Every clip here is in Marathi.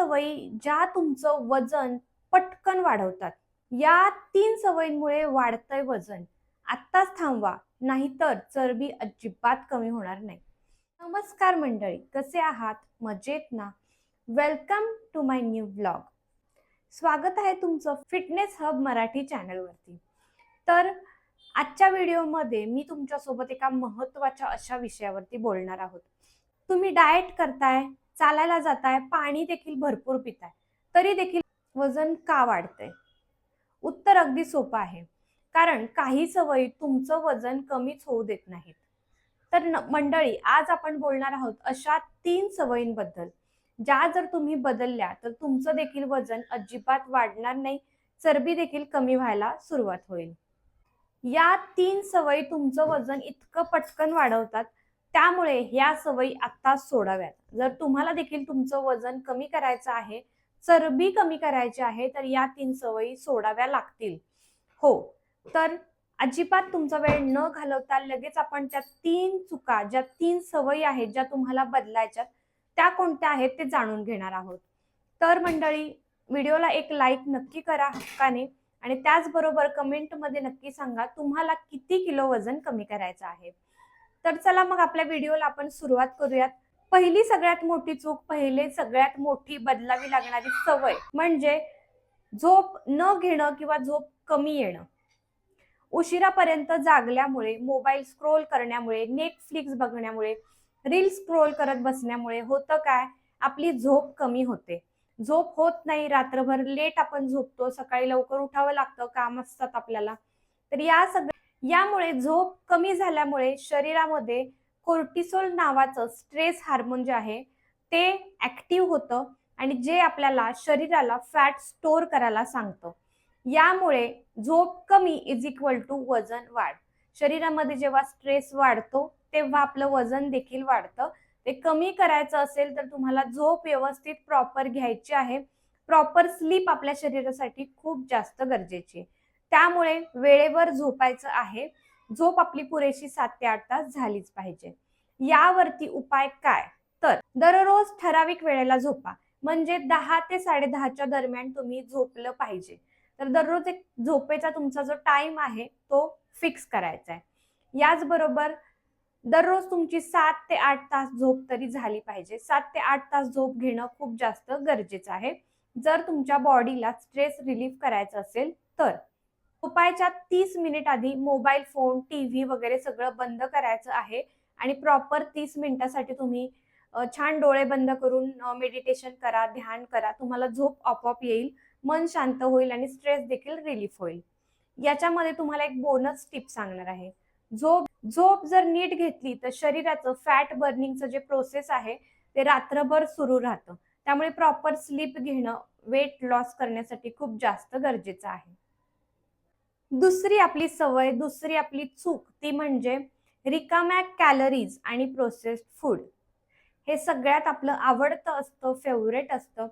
सवयी ज्या तुमचं वजन पटकन वाढवतात. या तीन सवयींमुळे वाढतंय वजन. आत्ताच थांबवा नाहीतर चरबी अजिबात कमी होणार नाही. नमस्कार मंडळी कसे आहात? मजेत ना? Welcome to my new blog स्वागत आहे तुमचं फिटनेस हब मराठी चॅनलवरती. तर आजच्या व्हिडिओमध्ये मी तुमच्यासोबत एका महत्त्वाच्या अशा विषयावरती बोलणार आहोत. तुम्ही डाएट करताय? चालायला जाताय पाणी देखील भरपूर पिताय तरी देखील वजन का वाढतंय? उत्तर अगदी सोपं आहे. कारण काही सवयी तुमचं वजन कमीच होऊ देत नाहीत. तर न- मंडळी आज आपण बोलणार आहोत अशा तीन सवयींबद्दल. ज्या जर तुम्ही बदलल्या तर तुमचं देखील वजन अजिबात वाढणार नाही चरबी देखील कमी व्हायला सुरुवात होईल. या तीन सवयी तुमचं वजन इतकं पटकन वाढवतात त्यामुळे ह्या सवयी आता सोडाव्यात. जर तुम्हाला देखील तुमचं वजन कमी करायचं आहे चरबी कमी करायची आहे तर या तीन सवयी सोडाव्या लागतील. हो तर अजिबात तुमचा वेळ न घालवता लगेच आपण त्या तीन चुका ज्या तीन सवयी आहेत ज्या तुम्हाला बदलायच्या त्या कोणत्या आहेत ते जाणून घेणार आहोत. तर मंडळी व्हिडिओला एक लाईक नक्की करा हक्काने आणि त्याचबरोबर कमेंटमध्ये नक्की सांगा तुम्हाला किती किलो वजन कमी करायचं आहे. तर चला मग आपल्या व्हिडिओला आपण सुरुवात करूयात. पहिली सगळ्यात मोठी चूक पहिले सगळ्यात मोठी बदलावी लागणारी सवय म्हणजे झोप न घेणं किंवा झोप कमी येणं. उशिरापर्यंत जागल्यामुळे मोबाईल स्क्रोल करण्यामुळे नेटफ्लिक्स बघण्यामुळे रील स्क्रोल करत बसण्यामुळे होतं काय? आपली झोप कमी होते. झोप होत नाही रात्रभर लेट आपण झोपतो सकाळी लवकर उठावं लागतं काम असतात आपल्याला. तर या सगळ्या यामुळे झोप कमी झाल्यामुळे शरीरामध्ये कोर्टिसोल नावाचं स्ट्रेस हार्मोन जे आहे ते ऍक्टिव्ह होतं आणि जे आपल्याला शरीराला फॅट स्टोअर करायला सांगतं. यामुळे झोप कमी इज इक्वल टू वजन वाढ. शरीरामध्ये जेव्हा स्ट्रेस वाढतो तेव्हा आपलं वजन देखील वाढतं. ते कमी करायचं असेल तर तुम्हाला झोप व्यवस्थित प्रॉपर घ्यायची आहे. प्रॉपर स्लीप आपल्या शरीरासाठी खूप जास्त गरजेची आहे. त्यामुळे वेळेवर झोपायचं आहे. झोप आपली पुरेशी सात ते आठ तास झालीच पाहिजे. यावरती उपाय काय? तर दररोज ठराविक वेळेला झोपा. म्हणजे दहा ते साडे दहाच्या दरम्यान तुम्ही झोपलं पाहिजे. तर दररोज एक झोपेचा तुमचा जो टाइम आहे तो फिक्स करायचा आहे. याचबरोबर दररोज तुमची सात ते आठ तास झोप तरी झाली पाहिजे. सात ते आठ तास झोप घेणं खूप जास्त गरजेचं आहे. जर तुमच्या बॉडीला स्ट्रेस रिलीफ करायचं असेल तर झोपायच्या तीस मिनिट आधी मोबाईल फोन टीव्ही वगैरे सगळं बंद करायचं आहे. आणि प्रॉपर तीस मिनिटासाठी तुम्ही छान डोळे बंद करून मेडिटेशन करा ध्यान करा. तुम्हाला झोप आपोआप येईल मन शांत होईल आणि स्ट्रेस देखील रिलीफ होईल. याच्यामध्ये तुम्हाला एक बोनस टिप सांगणार आहे. झोप झोप जर नीट घेतली तर शरीराचं फॅट बर्निंगचं जे प्रोसेस आहे ते रात्रभर सुरू राहतं. त्यामुळे प्रॉपर स्लीप घेणं वेट लॉस करण्यासाठी खूप जास्त गरजेचं आहे. दुसरी आपली सवय दुसरी आपली चूक ती म्हणजे रिकाम्या कॅलरीज आणि प्रोसेस्ड फूड हे सगळ्यात आपलं आवडतं असतं फेवरेट असतं.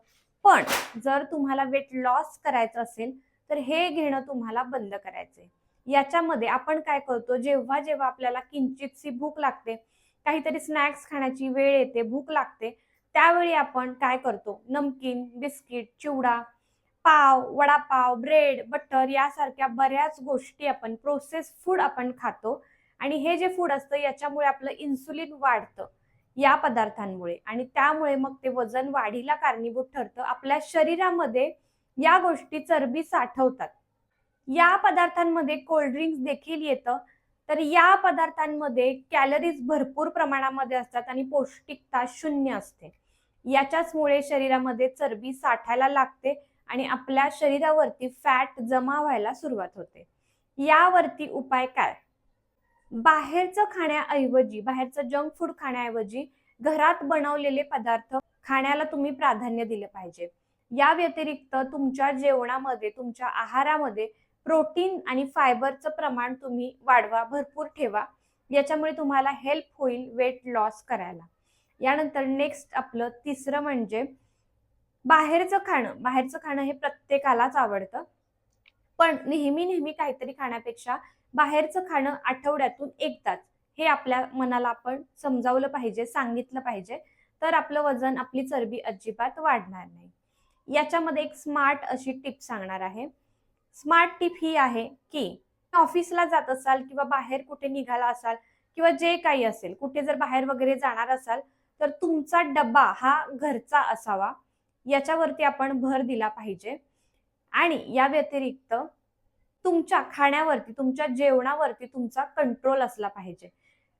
पण जर तुम्हाला वेट लॉस करायचं असेल तर हे घेणं तुम्हाला बंद करायचंय. याच्यामध्ये आपण काय करतो जेव्हा जेव्हा आपल्याला किंचितशी भूक लागते काहीतरी स्नॅक्स खाण्याची वेळ येते भूक लागते त्यावेळी आपण काय करतो नमकीन बिस्किट चिवडा पाव वडापाव ब्रेड बटर यासारख्या बऱ्याच गोष्टी आपण प्रोसेस फूड आपण खातो. आणि हे जे फूड असतं याच्यामुळे आपलं इन्सुलिन वाढतं या पदार्थांमुळे. आणि त्यामुळे मग ते वजन वाढीला कारणीभूत ठरतं. आपल्या शरीरामध्ये या गोष्टी चरबी साठवतात. या पदार्थांमध्ये कोल्ड्रिंक्स देखील येतं. तर या पदार्थांमध्ये कॅलरीज भरपूर प्रमाणामध्ये असतात आणि पौष्टिकता शून्य असते. याच्याचमुळे शरीरामध्ये चरबी साठायला लागते. आणि आपल्या शरीरावरती फॅट जमा व्हायला सुरुवात होते. यावरती उपाय काय? बाहेरचं खाण्याऐवजी बाहेरचं जंक फूड खाण्याऐवजी घरात बनवलेले पदार्थ खाण्याला तुम्ही प्राधान्य दिलं पाहिजे. या व्यतिरिक्त तुमच्या जेवणामध्ये तुमच्या आहारामध्ये प्रोटीन आणि फायबरचं प्रमाण तुम्ही वाढवा भरपूर ठेवा. याच्यामुळे तुम्हाला हेल्प होईल वेट लॉस करायला. यानंतर नेक्स्ट आपलं तिसरं म्हणजे बाहेरचं खाणं बाहेरचं खाणं हे प्रत्येकालाच आवडतं. पण नेहमी नेहमी काहीतरी खाण्यापेक्षा बाहेरचं खाणं आठवड्यातून एकदाच हे आपल्या मनाला आपण समजावलं पाहिजे सांगितलं पाहिजे तर आपलं वजन आपली चरबी अजिबात वाढणार नाही. याच्यामध्ये एक स्मार्ट अशी टिप सांगणार आहे. स्मार्ट टिप ही आहे की ऑफिसला जात असाल किंवा बाहेर कुठे निघाला असाल किंवा जे काही असेल कुठे जर बाहेर वगैरे जाणार असाल तर तुमचा डब्बा हा घरचा असावा. याच्यावरती आपण भर दिला पाहिजे. आणि या व्यतिरिक्त तुमच्या खाण्यावरती तुमच्या जेवणावरती तुमचा कंट्रोल असला पाहिजे.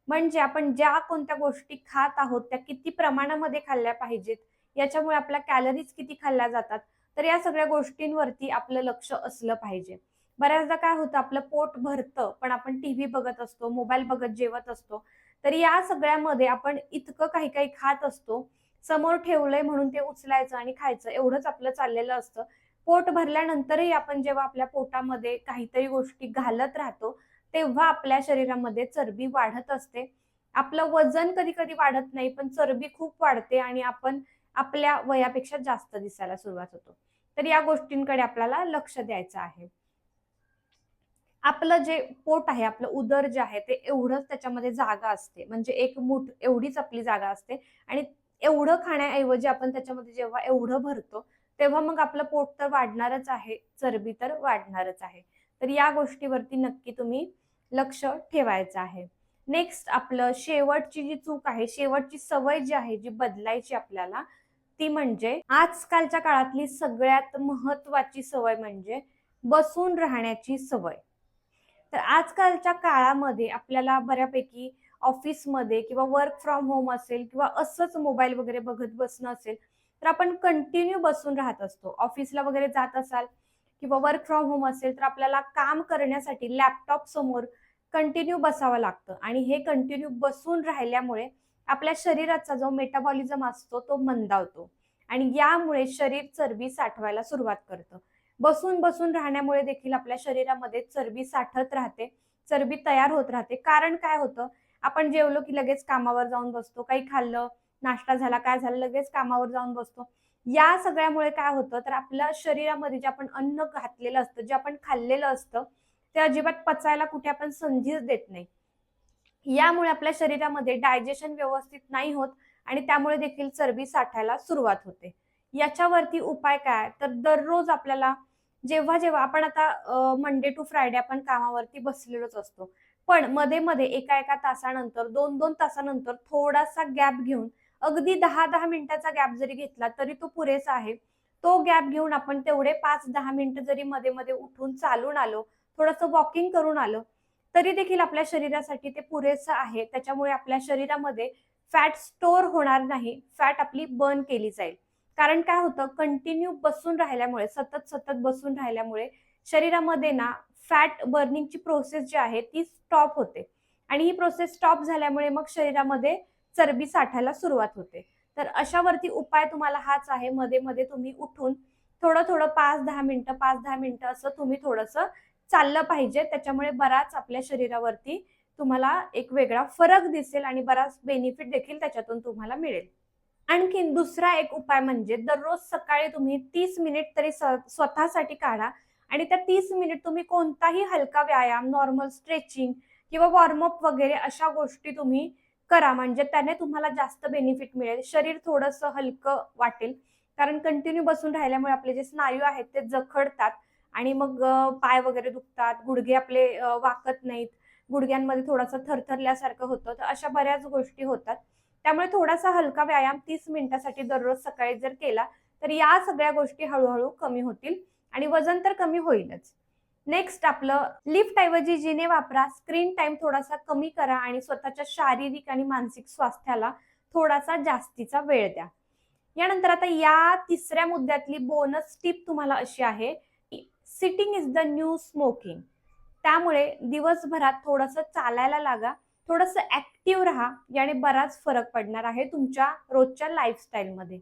म्हणजे आपण ज्या कोणत्या गोष्टी खात आहोत त्या किती प्रमाणामध्ये खाल्ल्या पाहिजेत याच्यामुळे आपल्या कॅलरीज किती खाल्ल्या जातात तर या सगळ्या गोष्टींवरती आपलं लक्ष असलं पाहिजे. बऱ्याचदा काय होतं आपलं पोट भरतं पण आपण टीव्ही बघत असतो मोबाईल बघत जेवत असतो तर या सगळ्यामध्ये आपण इतकं काही काही खात असतो समोर ठेवलंय म्हणून ते उचलायचं आणि खायचं एवढंच आपलं चाललेलं असतं. पोट भरल्यानंतरही आपण जेव्हा आपल्या पोटामध्ये काहीतरी गोष्टी घालत राहतो तेव्हा आपल्या शरीरामध्ये चरबी वाढत असते. आपलं वजन कधी कधी वाढत नाही पण चरबी खूप वाढते आणि आपण आपल्या वयापेक्षा जास्त दिसायला सुरुवात होतो. तर या गोष्टींकडे आपल्याला लक्ष द्यायचं आहे. आपलं जे पोट आहे आपलं उदर जे आहे ते एवढंच त्याच्यामध्ये जागा असते. म्हणजे एक मूठ एवढीच आपली जागा असते आणि एवढं खाण्याऐवजी आपण त्याच्यामध्ये जेव्हा एवढं भरतो तेव्हा मग आपलं पोट तर वाढणारच आहे चरबी तर वाढणारच आहे. तर या गोष्टीवरती नक्की तुम्ही लक्ष ठेवायचं आहे. नेक्स्ट आपलं शेवटची जी चूक आहे शेवटची सवय जी आहे जी बदलायची आपल्याला ती म्हणजे आजकालच्या काळातली सगळ्यात महत्वाची सवय म्हणजे बसून राहण्याची सवय. तर आजकालच्या काळामध्ये आपल्याला बऱ्यापैकी ऑफिसमध्ये किंवा वर्क फ्रॉम होम असेल किंवा असंच मोबाईल वगैरे बघत बसणं असेल तर आपण कंटिन्यू बसून राहत असतो. ऑफिसला वगैरे जात असाल किंवा वर्क फ्रॉम होम असेल तर आपल्याला काम करण्यासाठी लॅपटॉप समोर कंटिन्यू बसावं लागतं. आणि हे कंटिन्यू बसून राहिल्यामुळे आपल्या शरीराचा जो मेटाबॉलिझम असतो तो मंदावतो. आणि यामुळे शरीर चरबी साठवायला सुरुवात करतं. बसून बसून राहण्यामुळे देखील आपल्या शरीरामध्ये चरबी साठत राहते चरबी तयार होत राहते. कारण काय होतं? आपण जेवलो की लगेच कामावर जाऊन बसतो काही खाल्लं नाश्ता झाला काय झालं लगेच कामावर जाऊन बसतो. या सगळ्यामुळे काय होतं तर आपल्या शरीरामध्ये जे आपण अन्न घातलेलं असतं जे आपण खाल्लेलं असतं ते अजिबात पचायला कुठे आपण संधीच देत नाही. यामुळे आपल्या शरीरामध्ये डायजेशन व्यवस्थित नाही होत आणि त्यामुळे देखील चरबी साठायला सुरुवात होते. याच्यावरती उपाय काय? तर दररोज आपल्याला जेव्हा जेव्हा आपण आता मंडे टू फ्रायडे आपण कामावरती बसलेलोच असतो. पण मध्ये मध्ये एका एका तासानंतर दोन दोन तासानंतर थोडासा गॅप घेऊन अगदी दहा दहा मिनिटाचा गॅप जरी घेतला तरी तो पुरेसा आहे. तो गॅप घेऊन आपण तेवढे पाच दहा मिनिटं जरी मध्ये मध्ये उठून चालून आलो थोडंसं वॉकिंग करून आलो तरी देखील आपल्या शरीरासाठी ते पुरेसं आहे. त्याच्यामुळे आपल्या शरीरामध्ये फॅट स्टोअर होणार नाही फॅट आपली बर्न केली जाईल. कारण काय होतं कंटिन्यू बसून राहिल्यामुळे सतत सतत बसून राहिल्यामुळे शरीरामध्ये ना फॅट बर्निंगची प्रोसेस जी आहे ती स्टॉप होते. आणि ही प्रोसेस स्टॉप झाल्यामुळे मग शरीरामध्ये चरबी साठायला सुरुवात होते. तर अशावरती उपाय तुम्हाला हाच आहे. मध्ये मध्ये तुम्ही उठून थोडं थोडं पाच दहा मिनिटं पाच दहा मिनिटं असं तुम्ही थोडंसं चाललं पाहिजे. त्याच्यामुळे बराच आपल्या शरीरावरती तुम्हाला एक वेगळा फरक दिसेल आणि बराच बेनिफिट देखील त्याच्यातून तुम्हाला मिळेल. आणखीन दुसरा एक उपाय म्हणजे दररोज सकाळी तुम्ही तीस मिनिट तरी स्वतःसाठी काढा. आणि त्या तीस मिनिट तुम्ही कोणताही हलका व्यायाम नॉर्मल स्ट्रेचिंग किंवा वॉर्मअप वगैरे अशा गोष्टी तुम्ही करा. म्हणजे त्याने तुम्हाला जास्त बेनिफिट मिळेल. शरीर थोडंसं हलकं वाटेल. कारण कंटिन्यू बसून राहिल्यामुळे आपले जे स्नायू आहेत ते जखडतात आणि मग पाय वगैरे दुखतात. गुडघे आपले वाकत नाहीत. गुडघ्यांमध्ये थोडंसं थरथरल्यासारखं होतं. तर अशा बऱ्याच गोष्टी होतात. त्यामुळे थोडासा हलका व्यायाम तीस मिनिटासाठी दररोज सकाळी जर केला तर या सगळ्या गोष्टी हळूहळू कमी होतील. आणि वजन तर कमी होईलच. नेक्स्ट आपलं लिफ्ट ऐवजी जिने वापरा स्क्रीन टाइम थोडासा कमी करा आणि स्वतःच्या शारीरिक आणि मानसिक स्वास्थ्याला थोडासा जास्तीचा वेळ द्या. यानंतर आता या तिसऱ्या मुद्द्यातली बोनस टिप तुम्हाला अशी आहे sitting is the new smoking त्यामुळे दिवसभरात थोडंसं चालायला लागा थोडंसं ऍक्टिव्ह राहा याने बराच फरक पडणार आहे तुमच्या रोजच्या लाईफस्टाईलमध्ये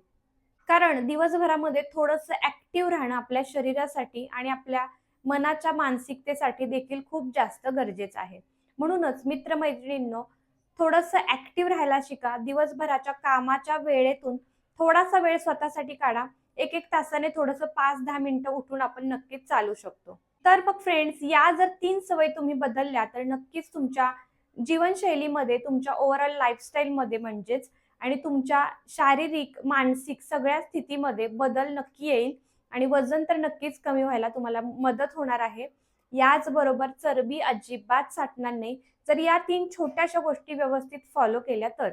कारण दिवसभरामध्ये थोडंसं ऍक्टिव्ह राहणं आपल्या शरीरासाठी आणि आपल्या मनाच्या मानसिकतेसाठी देखील खूप जास्त गरजेचं आहे. म्हणूनच मित्रमैत्रिणींनो थोडंसं ऍक्टिव्ह राहायला शिका. दिवसभराच्या कामाच्या वेळेतून थोडासा वेळ स्वतःसाठी काढा. एक एक तासाने थोडंसं पाच दहा मिनिटं उठून आपण नक्कीच चालू शकतो. तर मग फ्रेंड्स या जर तीन सवयी तुम्ही बदलल्या तर नक्कीच तुमच्या जीवनशैलीमध्ये तुमच्या ओव्हरऑल लाईफस्टाईलमध्ये म्हणजेच आणि तुमच्या शारीरिक मानसिक सगळ्या स्थितीमध्ये बदल नक्की येईल आणि वजन तर नक्कीच कमी व्हायला तुम्हाला मदत होणार आहे. याचबरोबर चरबी अजिबात साठणार नाही. जर या तीन छोट्याशा गोष्टी व्यवस्थित फॉलो केल्या तर.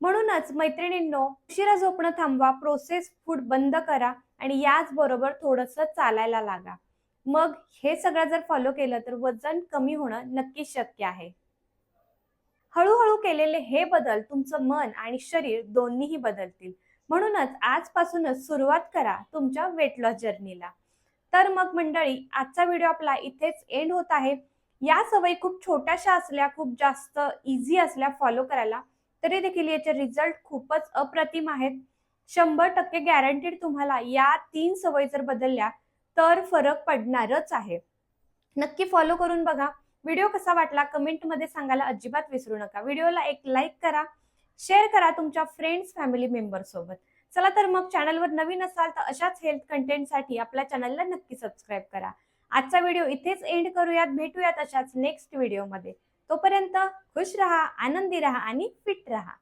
म्हणूनच मैत्रिणींनो उशिरा झोपणं थांबवा प्रोसेस फूड बंद करा आणि याचबरोबर थोडंसं चालायला लागा. मग हे सगळं जर फॉलो केलं तर वजन कमी होणं नक्कीच शक्य आहे. हळूहळू केलेले हे बदल तुमचं मन आणि शरीर दोन्हीही बदलतील. म्हणूनच आजपासूनच सुरुवात करा तुमच्या वेट लॉस जर्नीला तर मग मंडळी आजचा व्हिडिओ आपला इथेच एंड होत आहे. या सवयी खूप छोट्याशा असल्या खूप जास्त इझी असल्या फॉलो करायला तरी देखील याचे रिझल्ट खूपच अप्रतिम आहेत. शंभर टक्के गॅरंटीड तुम्हाला या तीन सवयी जर बदलल्या तर फरक पडणारच आहे. नक्की फॉलो करून बघा. व्हिडिओ कसा वाटला कमेंटमध्ये सांगायला अजिबात विसरू नका. व्हिडिओला एक लाईक करा शेअर करा तुमच्या फ्रेंड्स फॅमिली मेंबर सोबत. चला तर मग चॅनलवर नवीन असाल तर अशाच हेल्थ कंटेंटसाठी आपल्या चॅनलला नक्की सबस्क्राईब करा. आजचा व्हिडिओ इथेच एंड करूयात. भेटूयात अशाच नेक्स्ट व्हिडिओमध्ये तोपर्यंत खुश रहा आनंदी रहा आणि फिट रहा.